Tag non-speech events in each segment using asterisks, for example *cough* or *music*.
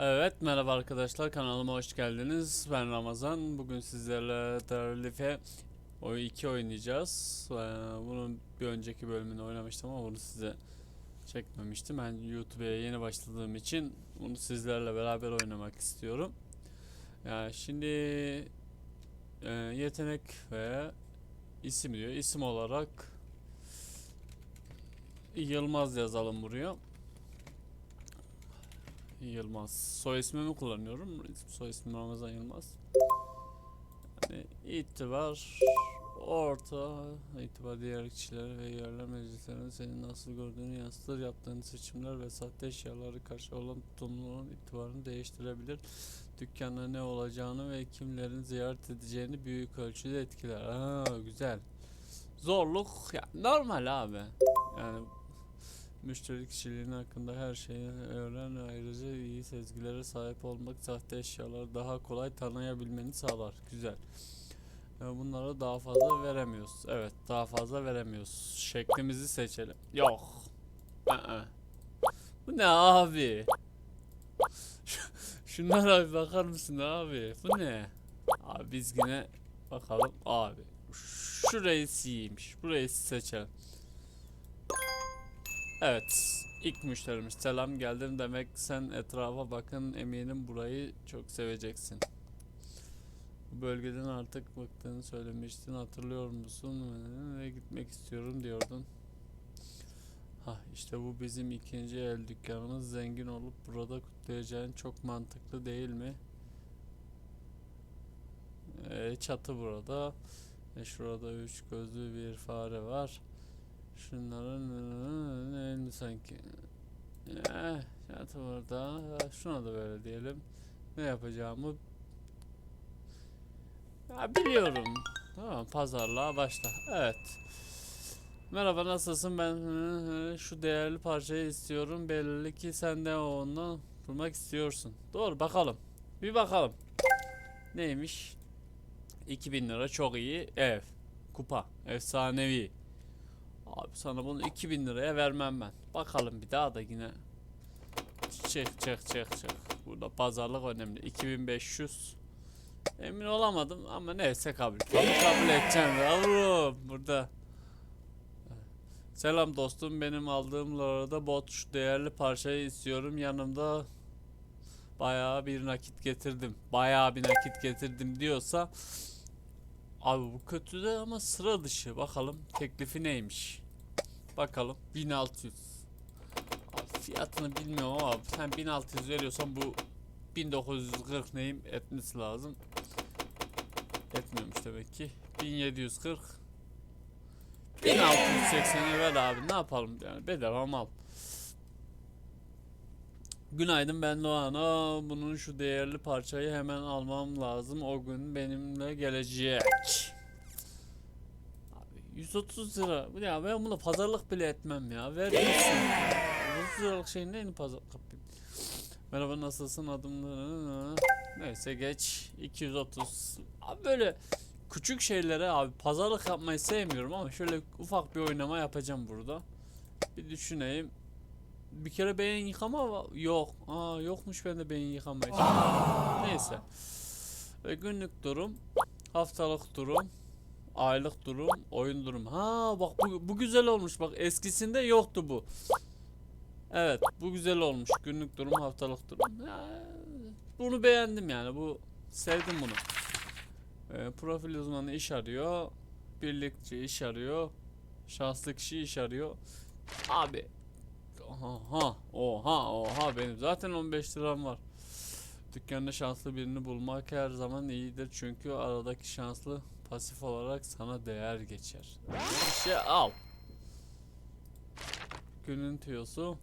Evet merhaba arkadaşlar kanalıma hoş geldiniz. Ben Ramazan. Bugün sizlerle Terlife o iki oynayacağız. Ee, Bunun bir önceki bölümünü oynamıştım ama bunu size çekmemiştim. Ben YouTube'ya yeni başladığım için bunu sizlerle beraber oynamak istiyorum. Yani şimdi e, yetenek ve isim diyor. İsim olarak Yılmaz yazalım buraya. Yılmaz. Soy ismimi kullanıyorum. Soy ismim Ramazan Yılmaz. Yani itibar orta itibar diğer kişiler ve yerler meclislerinin seni nasıl gördüğünü yansıtır. Yaptığın seçimler ve sahte eşyaları karşı olan tutumluluğun itibarını değiştirebilir. Dükkanda ne olacağını ve kimlerin ziyaret edeceğini büyük ölçüde etkiler. Aa güzel. Zorluk ya normal abi. Yani Müşteri kişiliğinin hakkında her şeyi öğren ayrıca iyi sezgilere sahip olmak sahte eşyaları daha kolay tanıyabilmeni sağlar. Güzel. Bunlara daha fazla veremiyoruz. Evet daha fazla veremiyoruz. Şeklimizi seçelim. Yok. Aa. Bu ne abi? Şu- Şunlara bir bakar mısın abi? Bu ne? Abi biz yine bakalım abi. Şu reisiymiş. Bu reisi seçelim. Evet. ilk müşterimiz. Selam geldim demek sen etrafa bakın eminim burayı çok seveceksin. Bu bölgeden artık bıktığını söylemiştin hatırlıyor musun? Ve gitmek istiyorum diyordun. Ha işte bu bizim ikinci el dükkanımız zengin olup burada kutlayacağın çok mantıklı değil mi? Ee, çatı burada. E şurada üç gözlü bir fare var. Şunların elini sanki. Eh, çatı burada. Şuna da böyle diyelim. Ne yapacağımı ya biliyorum. Tamam pazarlığa başla. Evet. Merhaba nasılsın ben şu değerli parçayı istiyorum. Belli ki sen de onu bulmak istiyorsun. Doğru bakalım. Bir bakalım. Neymiş? 2000 lira çok iyi ev. Kupa. Efsanevi. Abi sana bunu 2000 liraya vermem ben. Bakalım bir daha da yine. Çık çık çık çık. Burada pazarlık önemli. 2500. Emin olamadım ama neyse kabul. Kabul, kabul edeceğim yavrum burada. Selam dostum benim aldığım lorada bot şu değerli parçayı istiyorum yanımda bayağı bir nakit getirdim. Bayağı bir nakit getirdim diyorsa Abi bu kötü de ama sıra dışı. Bakalım teklifi neymiş. Bakalım 1600. Abi fiyatını bilmiyorum ama sen 1600 veriyorsan bu 1940 neyim etmesi lazım. Etmiyormuş demek ki. 1740 1680'e ver abi ne yapalım yani bedava mal. Günaydın ben Doğan. Aa, bunun şu değerli parçayı hemen almam lazım. O gün benimle gelecek. Abi 130 lira. Ya ben bunu pazarlık bile etmem ya. Ver gitsin. 130 liralık şeyin neyini pazarlık yapayım? Merhaba nasılsın adımları? Neyse geç. 230. Abi böyle küçük şeylere abi pazarlık yapmayı sevmiyorum ama şöyle ufak bir oynama yapacağım burada. Bir düşüneyim. Bir kere beyin yıkama yok. Aa yokmuş bende beyin yıkama. Neyse. Ve günlük durum, haftalık durum, aylık durum, oyun durum. Ha bak bu, bu güzel olmuş. Bak eskisinde yoktu bu. Evet bu güzel olmuş. Günlük durum, haftalık durum. Ya, bunu beğendim yani. Bu sevdim bunu. Ee, profil uzmanı iş arıyor. Birlikçi iş arıyor. Şanslı kişi iş arıyor. Abi Oha, oha, oha benim zaten 15 liram var. Dükkanda şanslı birini bulmak her zaman iyidir çünkü aradaki şanslı pasif olarak sana değer geçer. Bir şey al. Günün tüyosu.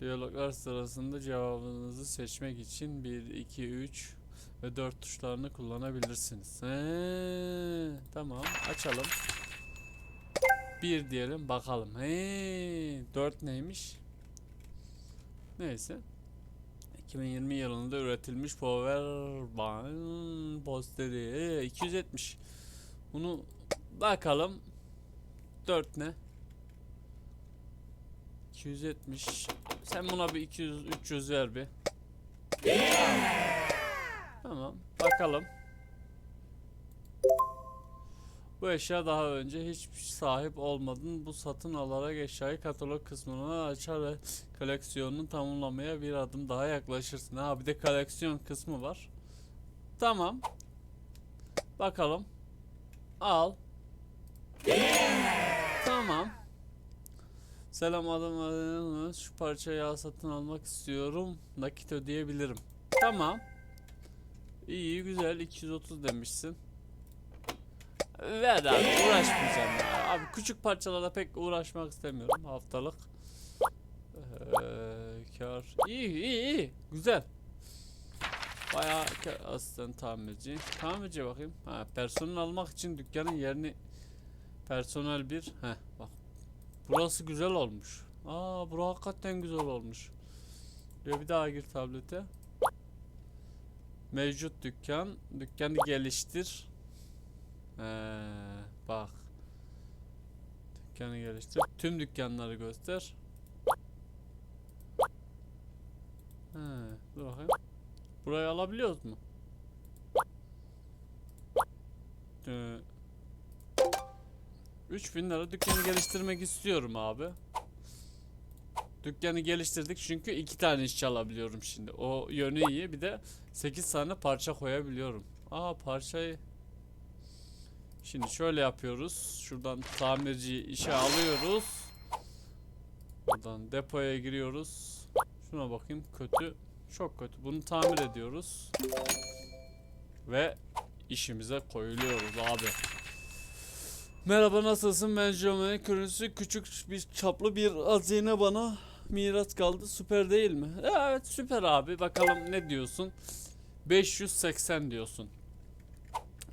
Diyaloglar sırasında cevabınızı seçmek için 1, 2, 3 ve 4 tuşlarını kullanabilirsiniz. He, tamam açalım. 1 diyelim bakalım. He, 4 neymiş? Neyse. 2020 yılında üretilmiş Powerbank posteri. Ee, 270. Bunu bakalım. 4 ne? 270. Sen buna bir 200 300 ver bir. Tamam. Bakalım. Bu eşya daha önce hiç sahip olmadın. Bu satın alarak eşyayı katalog kısmına açar ve koleksiyonunu tamamlamaya bir adım daha yaklaşırsın. Ha bir de koleksiyon kısmı var. Tamam. Bakalım. Al. Tamam. Selam adım şu parçayı ya satın almak istiyorum. Nakit ödeyebilirim. Tamam. İyi güzel 230 demişsin. Ver abi uğraşmayacağım ya. Abi küçük parçalarla pek uğraşmak istemiyorum haftalık. Ee, kar. İyi iyi iyi. Güzel. Bayağı kar. asistan tamirci. Tamirci bakayım. Ha, personel almak için dükkanın yerini personel bir. Heh bak. Burası güzel olmuş. Aa bura hakikaten güzel olmuş. Ve bir daha gir tablete. Mevcut dükkan. Dükkanı geliştir. Bak. Dükkanı geliştir. Tüm dükkanları göster. He, dur bakayım. Burayı alabiliyoruz mu? Ee, 3000 lira dükkanı geliştirmek istiyorum abi. Dükkanı geliştirdik çünkü iki tane işçi alabiliyorum şimdi. O yönü iyi. Bir de 8 tane parça koyabiliyorum. Aa parçayı Şimdi şöyle yapıyoruz. Şuradan tamirci işe alıyoruz. Buradan depoya giriyoruz. Şuna bakayım kötü. Çok kötü. Bunu tamir ediyoruz. Ve işimize koyuluyoruz abi. Merhaba nasılsın? Ben Jomene Kürünsü. Küçük bir çaplı bir hazine bana miras kaldı. Süper değil mi? Evet süper abi. Bakalım ne diyorsun? 580 diyorsun.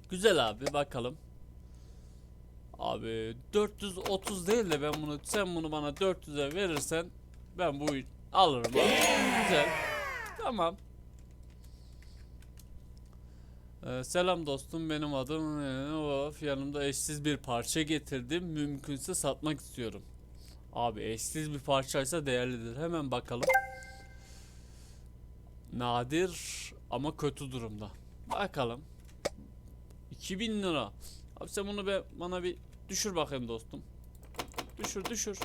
Güzel abi bakalım. Abi 430 değil de ben bunu sen bunu bana 400'e verirsen ben bu alırım abi. Güzel. Tamam. Ee, selam dostum benim adım ee, of yanımda eşsiz bir parça getirdim mümkünse satmak istiyorum. Abi eşsiz bir parçaysa değerlidir hemen bakalım. Nadir ama kötü durumda. Bakalım. 2000 lira. Abi sen bunu be, bana bir düşür bakayım dostum. Düşür düşür.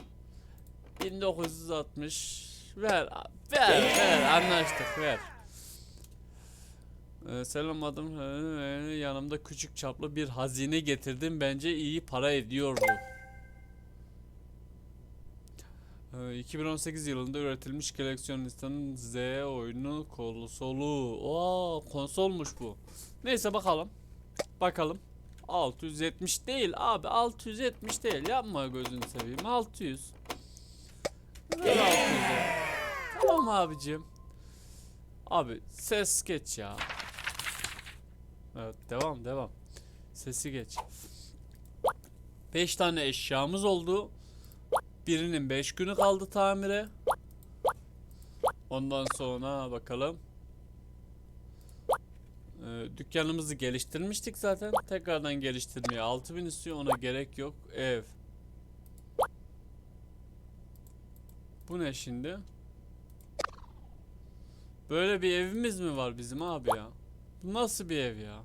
1960 ver ver ver anlaştık ver. Ee, selam adım ee, yanımda küçük çaplı bir hazine getirdim bence iyi para ediyordu. Ee, 2018 yılında üretilmiş koleksiyonistin Z oyunu konsolu. Oo konsolmuş bu. Neyse bakalım. Bakalım. 670 değil abi 670 değil. Yapma gözünü seveyim 600 Ver 600'e. Tamam abicim. Abi ses geç ya. Evet devam devam. Sesi geç. 5 tane eşyamız oldu. Birinin 5 günü kaldı tamire. Ondan sonra bakalım ee, dükkanımızı geliştirmiştik zaten. Tekrardan geliştirmeye 6000 istiyor ona gerek yok. Ev. Bu ne şimdi? Böyle bir evimiz mi var bizim abi ya? Bu nasıl bir ev ya?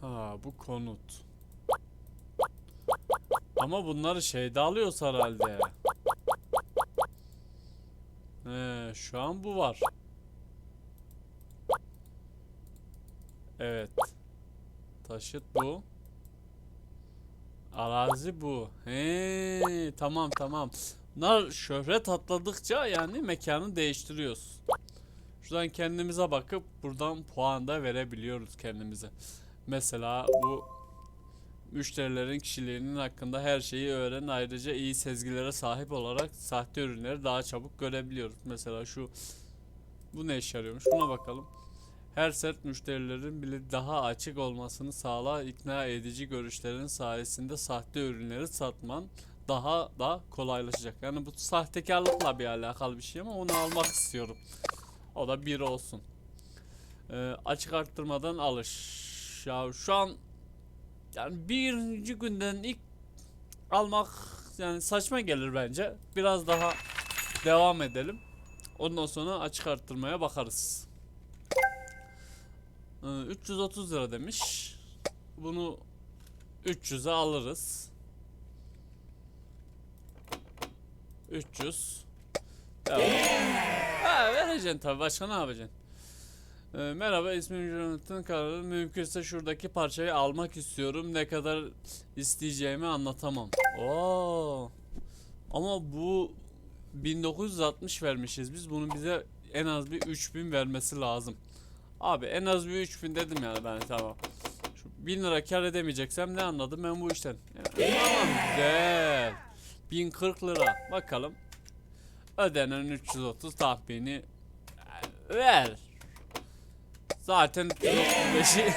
Ha bu konut. Ama bunları şeyde alıyoruz herhalde. He, şu an bu var. Evet. Taşıt bu. Arazi bu. He, tamam tamam. Bunlar şöhret atladıkça yani mekanı değiştiriyoruz. Şuradan kendimize bakıp buradan puan da verebiliyoruz kendimize. Mesela bu müşterilerin kişiliğinin hakkında her şeyi öğren. Ayrıca iyi sezgilere sahip olarak sahte ürünleri daha çabuk görebiliyoruz. Mesela şu bu ne işe yarıyormuş? Buna bakalım. Her sert müşterilerin bile daha açık olmasını sağla ikna edici görüşlerin sayesinde sahte ürünleri satman daha da kolaylaşacak. Yani bu sahtekarlıkla bir alakalı bir şey ama onu almak istiyorum. O da bir olsun. Ee, açık arttırmadan alış. Ya şu an yani birinci günden ilk almak yani saçma gelir bence. Biraz daha devam edelim. Ondan sonra açık arttırmaya bakarız. Ee, 330 lira demiş. Bunu 300'e alırız. 300. Devam. Ha vereceksin tabii. Başka ne yapacaksın? Ee, merhaba ismim Jonathan Kararı. Mümkünse şuradaki parçayı almak istiyorum. Ne kadar isteyeceğimi anlatamam. Oo. Ama bu 1960 vermişiz biz. Bunun bize en az bir 3000 vermesi lazım. Abi en az bir 3000 dedim yani ben tamam. Şu 1000 lira kar edemeyeceksem ne anladım ben bu işten? Yani, tamam güzel. 1040 lira. Bakalım. Ödenen 330 tahmini ver. Zaten 335'i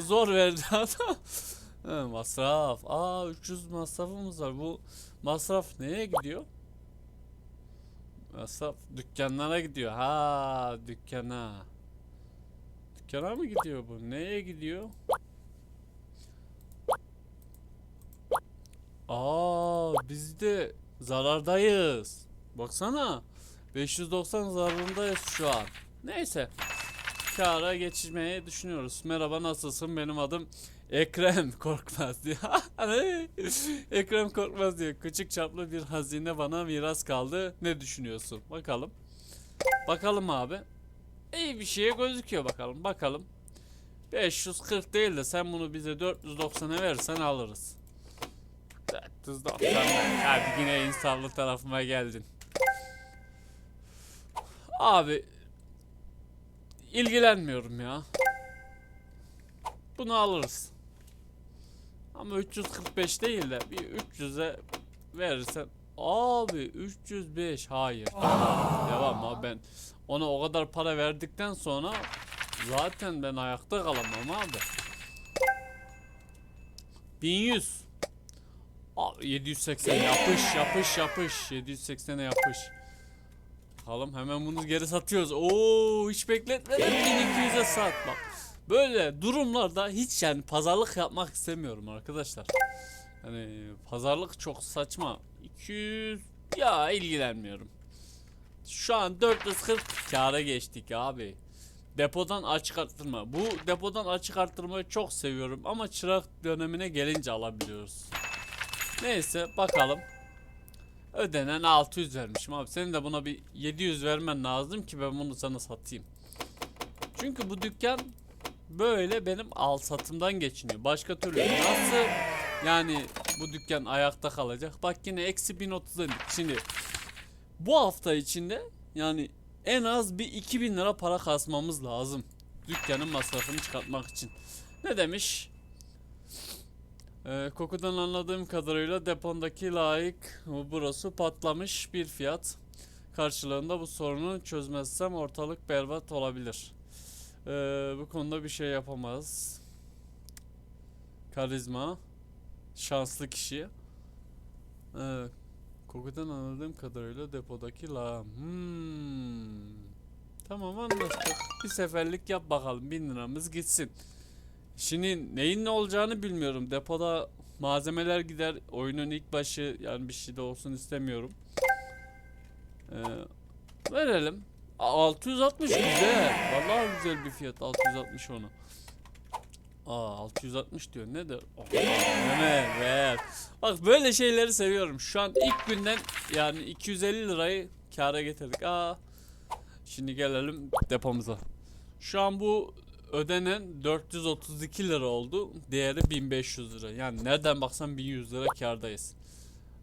*laughs* zor verdi adam. Masraf. Aa 300 masrafımız var. Bu masraf neye gidiyor? Masraf dükkanlara gidiyor. Ha dükkana. Dükkana mı gidiyor bu? Neye gidiyor? Aa biz de zarardayız. Baksana. 590 zararındayız şu an. Neyse. Kara geçirmeyi düşünüyoruz. Merhaba nasılsın? Benim adım Ekrem *laughs* Korkmaz diyor. *laughs* Ekrem Korkmaz diyor. Küçük çaplı bir hazine bana miras kaldı. Ne düşünüyorsun? Bakalım. Bakalım abi. İyi bir şeye gözüküyor bakalım. Bakalım. 540 değil de sen bunu bize 490'a versen alırız. 490 Hadi yine insaflı tarafıma geldin. Abi ilgilenmiyorum ya. Bunu alırız. Ama 345 değil de bir 300'e verirsen abi 305 hayır. Devam abi ben ona o kadar para verdikten sonra zaten ben ayakta kalamam abi. 1100 Abi 780 yapış yapış yapış 780'e yapış. Bakalım hemen bunu geri satıyoruz. Oo hiç bekletmeden 1200'e sat bak. Böyle durumlarda hiç yani pazarlık yapmak istemiyorum arkadaşlar. Hani pazarlık çok saçma. 200 ya ilgilenmiyorum. Şu an 440 kâra geçtik abi. Depodan açık arttırma. Bu depodan açık arttırmayı çok seviyorum ama çırak dönemine gelince alabiliyoruz. Neyse bakalım. Ödenen 600 vermişim abi. Senin de buna bir 700 vermen lazım ki ben bunu sana satayım. Çünkü bu dükkan böyle benim al satımdan geçiniyor. Başka türlü nasıl yani bu dükkan ayakta kalacak? Bak yine eksi 1030'a indik. Şimdi bu hafta içinde yani en az bir 2000 lira para kasmamız lazım. Dükkanın masrafını çıkartmak için. Ne demiş? Ee, kokudan anladığım kadarıyla depondaki layık burası patlamış bir fiyat. Karşılığında bu sorunu çözmezsem ortalık berbat olabilir. Ee, bu konuda bir şey yapamaz. Karizma. Şanslı kişi. Ee, kokudan anladığım kadarıyla depodaki la. Hmm. Tamam anlaştık. Bir seferlik yap bakalım. Bin liramız gitsin. Şimdi neyin ne olacağını bilmiyorum. Depoda malzemeler gider. Oyunun ilk başı yani bir şey de olsun istemiyorum. Ee, verelim. A- 660 güzel. Vallahi güzel bir fiyat 660 onu. Aa 660 diyor. Ne de? Oh. Bak böyle şeyleri seviyorum. Şu an ilk günden yani 250 lirayı kâra getirdik. Aa. Şimdi gelelim depomuza. Şu an bu ödenen 432 lira oldu. Değeri 1500 lira. Yani nereden baksan 1100 lira kârdayız.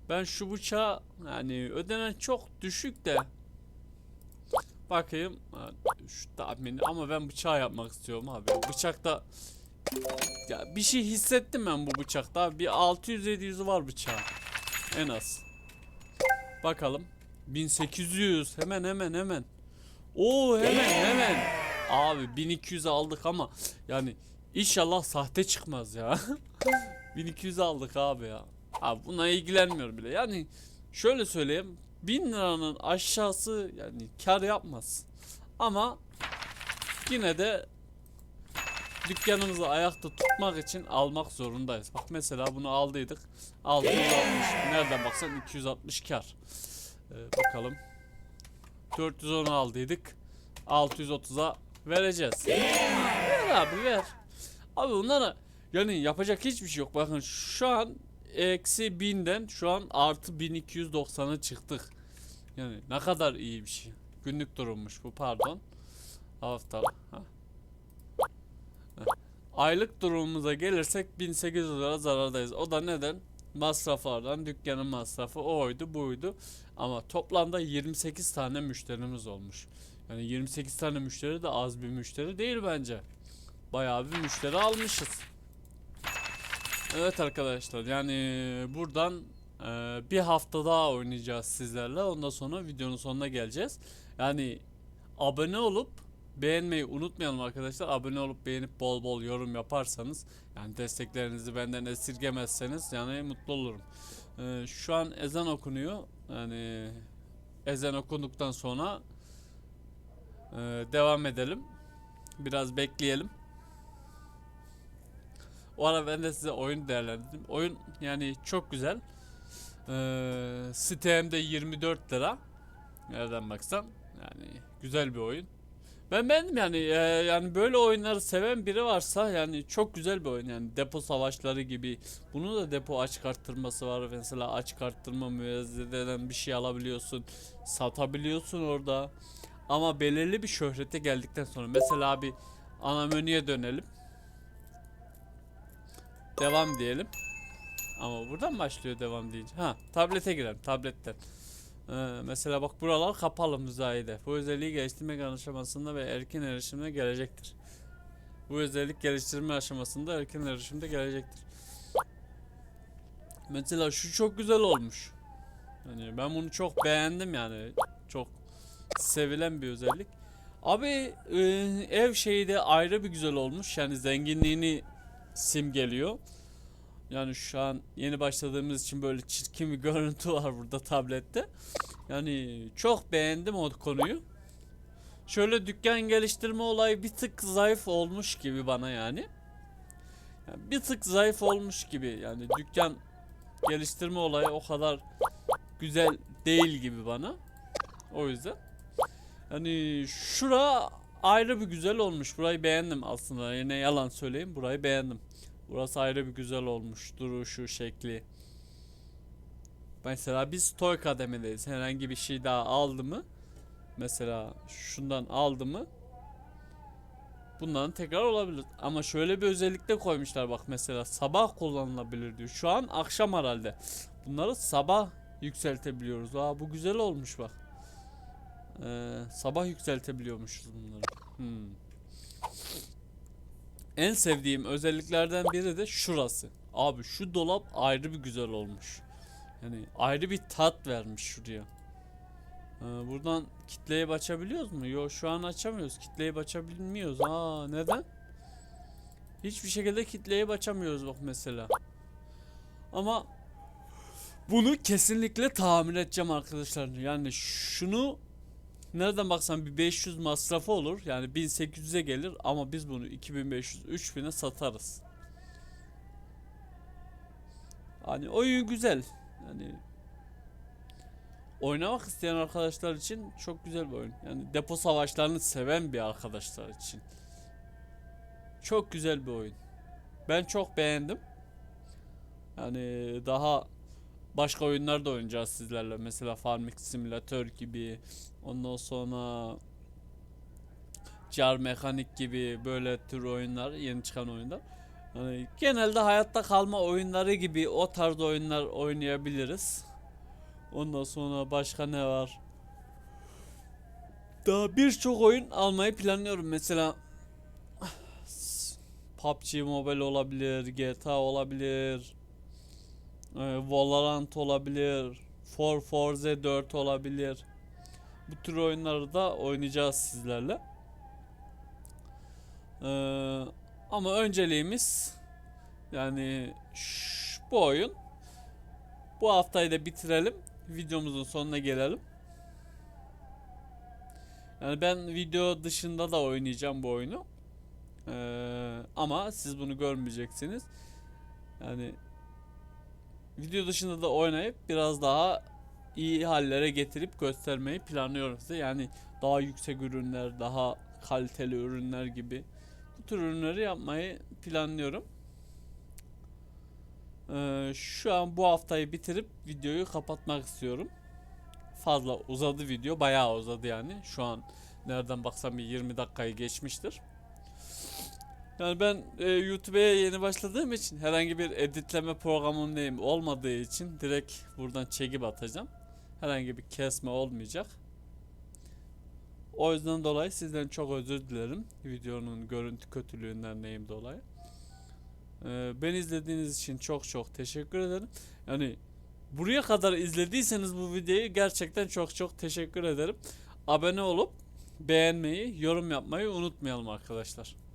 Ben şu bıçağı yani ödenen çok düşük de Bakayım. Şu tahmini ama ben bıçağı yapmak istiyorum abi. Bıçakta ya bir şey hissettim ben bu bıçakta. Bir 600-700'ü var bıçağın. En az. Bakalım. 1800 hemen hemen hemen. Oo hemen hemen. Abi 1200 aldık ama yani inşallah sahte çıkmaz ya. *laughs* 1200 aldık abi ya. Abi buna ilgilenmiyorum bile. Yani şöyle söyleyeyim. 1000 liranın aşağısı yani kar yapmaz. Ama yine de dükkanımızı ayakta tutmak için almak zorundayız. Bak mesela bunu aldıydık. 660. Nereden baksan 260 kar. Ee, bakalım. 410 aldıydık. 630'a vereceğiz. Ver abi ver. Abi bunlara yani yapacak hiçbir şey yok. Bakın şu an eksi 1000'den şu an artı 1290'a çıktık. Yani ne kadar iyi bir şey. Günlük durummuş bu pardon. Haftalık. Ha. Aylık durumumuza gelirsek 1800 lira zarardayız. O da neden? Masraflardan dükkanın masrafı oydu buydu. Ama toplamda 28 tane müşterimiz olmuş. Yani 28 tane müşteri de az bir müşteri değil bence. Bayağı bir müşteri almışız. Evet arkadaşlar yani buradan e, bir hafta daha oynayacağız sizlerle. Ondan sonra videonun sonuna geleceğiz. Yani abone olup beğenmeyi unutmayalım arkadaşlar. Abone olup beğenip bol bol yorum yaparsanız yani desteklerinizi benden esirgemezseniz yani mutlu olurum. E, şu an ezan okunuyor. Yani ezan okunduktan sonra e, devam edelim. Biraz bekleyelim. O ara ben de size oyun değerlendirdim. Oyun yani çok güzel. Ee, Steam'de 24 lira. Nereden baksan yani güzel bir oyun. Ben beğendim yani Ee, yani böyle oyunları seven biri varsa yani çok güzel bir oyun yani depo savaşları gibi. Bunun da depo açık arttırması var mesela açık arttırma müezzededen bir şey alabiliyorsun, satabiliyorsun orada. Ama belirli bir şöhrete geldikten sonra mesela bir ana menüye dönelim. Devam diyelim. Ama buradan başlıyor devam deyince. Ha tablete girelim tabletten. Ee, mesela bak buralar kapalı müzayede. Bu özelliği geliştirme aşamasında ve erken erişimde gelecektir. Bu özellik geliştirme aşamasında erken erişimde gelecektir. Mesela şu çok güzel olmuş. Yani ben bunu çok beğendim yani. Çok sevilen bir özellik. Abi e, ev şeyi de ayrı bir güzel olmuş. Yani zenginliğini simgeliyor. Yani şu an yeni başladığımız için böyle çirkin bir *laughs* görüntü var burada tablette. Yani çok beğendim o konuyu. Şöyle dükkan geliştirme olayı bir tık zayıf olmuş gibi bana yani. Yani bir tık zayıf olmuş gibi yani dükkan geliştirme olayı o kadar güzel değil gibi bana. O yüzden. Yani şura ayrı bir güzel olmuş. Burayı beğendim aslında. Yine yalan söyleyeyim. Burayı beğendim. Burası ayrı bir güzel olmuş. Duruşu, şekli. Mesela biz toy kademedeyiz. Herhangi bir şey daha aldı mı? Mesela şundan aldı mı? Bundan tekrar olabilir. Ama şöyle bir özellik de koymuşlar bak mesela sabah kullanılabilir diyor. Şu an akşam herhalde. Bunları sabah yükseltebiliyoruz. Aa bu güzel olmuş bak. Ee, sabah yükseltebiliyormuşuz bunları. Hmm. En sevdiğim özelliklerden biri de şurası. Abi şu dolap ayrı bir güzel olmuş. Yani ayrı bir tat vermiş şuraya. Ee, buradan kitleyip açabiliyoruz mu? Yok şu an açamıyoruz. Kitleyip açabilmiyoruz. Aa neden? Hiçbir şekilde kitleyip açamıyoruz bak mesela. Ama bunu kesinlikle tamir edeceğim arkadaşlar. Yani şunu nereden baksan bir 500 masrafı olur. Yani 1800'e gelir ama biz bunu 2500 3000'e satarız. Hani oyun güzel. Yani oynamak isteyen arkadaşlar için çok güzel bir oyun. Yani depo savaşlarını seven bir arkadaşlar için. Çok güzel bir oyun. Ben çok beğendim. Yani daha başka oyunlar da oynayacağız sizlerle. Mesela Farming Simulator gibi. Ondan sonra Car Mekanik gibi böyle tür oyunlar, yeni çıkan oyunlar. Yani genelde hayatta kalma oyunları gibi o tarz oyunlar oynayabiliriz. Ondan sonra başka ne var? Daha birçok oyun almayı planlıyorum. Mesela PUBG Mobile olabilir, GTA olabilir, Valorant olabilir, For Forza 4 olabilir. Bu tür oyunları da oynayacağız sizlerle. Ee, ama önceliğimiz yani şş, bu oyun. Bu haftayı da bitirelim. Videomuzun sonuna gelelim. Yani ben video dışında da oynayacağım bu oyunu. Ee, ama siz bunu görmeyeceksiniz. Yani video dışında da oynayıp biraz daha iyi hallere getirip göstermeyi planlıyorum size. Yani daha yüksek ürünler, daha kaliteli ürünler gibi bu tür ürünleri yapmayı planlıyorum. Ee, şu an bu haftayı bitirip videoyu kapatmak istiyorum. Fazla uzadı video, bayağı uzadı yani. Şu an nereden baksam bir 20 dakikayı geçmiştir. Yani ben e, YouTube'ya yeni başladığım için herhangi bir editleme programım neyim olmadığı için direkt buradan çekip atacağım. Herhangi bir kesme olmayacak. O yüzden dolayı sizden çok özür dilerim. Videonun görüntü kötülüğünden neyim dolayı. Ee, ben izlediğiniz için çok çok teşekkür ederim. Yani buraya kadar izlediyseniz bu videoyu gerçekten çok çok teşekkür ederim. Abone olup beğenmeyi, yorum yapmayı unutmayalım arkadaşlar.